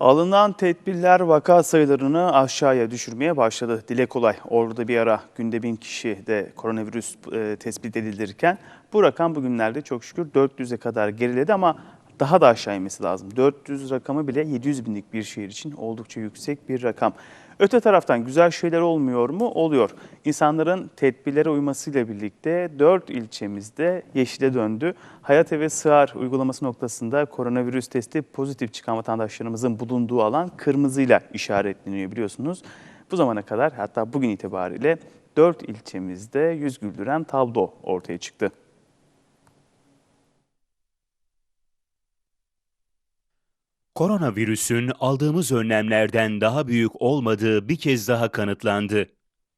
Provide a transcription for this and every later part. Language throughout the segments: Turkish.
Alınan tedbirler vaka sayılarını aşağıya düşürmeye başladı. Dile kolay. Orada bir ara günde bin kişi de koronavirüs e, tespit edilirken bu rakam bugünlerde çok şükür 400'e kadar geriledi ama daha da aşağı inmesi lazım. 400 rakamı bile 700 binlik bir şehir için oldukça yüksek bir rakam. Öte taraftan güzel şeyler olmuyor mu? Oluyor. İnsanların tedbirlere uymasıyla birlikte 4 ilçemizde yeşile döndü. Hayat Eve Sığar uygulaması noktasında koronavirüs testi pozitif çıkan vatandaşlarımızın bulunduğu alan kırmızıyla işaretleniyor biliyorsunuz. Bu zamana kadar hatta bugün itibariyle 4 ilçemizde yüz güldüren tablo ortaya çıktı. Koronavirüsün aldığımız önlemlerden daha büyük olmadığı bir kez daha kanıtlandı.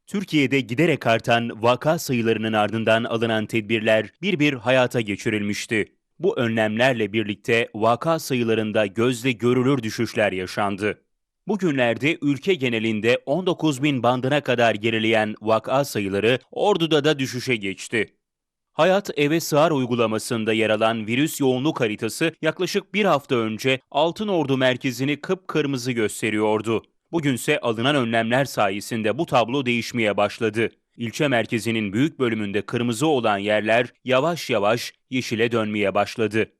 Türkiye'de giderek artan vaka sayılarının ardından alınan tedbirler bir bir hayata geçirilmişti. Bu önlemlerle birlikte vaka sayılarında gözle görülür düşüşler yaşandı. Bugünlerde ülke genelinde 19 bin bandına kadar gerileyen vaka sayıları Ordu'da da düşüşe geçti. Hayat Eve Sığar uygulamasında yer alan virüs yoğunluk haritası yaklaşık bir hafta önce Altınordu merkezini kıpkırmızı gösteriyordu. Bugünse alınan önlemler sayesinde bu tablo değişmeye başladı. İlçe merkezinin büyük bölümünde kırmızı olan yerler yavaş yavaş yeşile dönmeye başladı.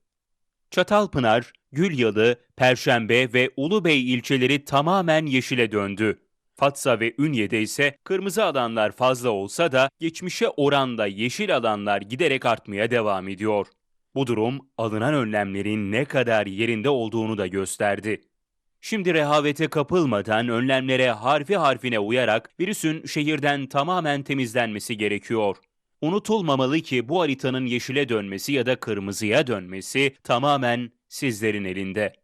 Çatalpınar, Gülyalı, Perşembe ve Ulubey ilçeleri tamamen yeşile döndü. Fatsa ve Ünye'de ise kırmızı alanlar fazla olsa da geçmişe oranla yeşil alanlar giderek artmaya devam ediyor. Bu durum alınan önlemlerin ne kadar yerinde olduğunu da gösterdi. Şimdi rehavete kapılmadan önlemlere harfi harfine uyarak virüsün şehirden tamamen temizlenmesi gerekiyor. Unutulmamalı ki bu haritanın yeşile dönmesi ya da kırmızıya dönmesi tamamen sizlerin elinde.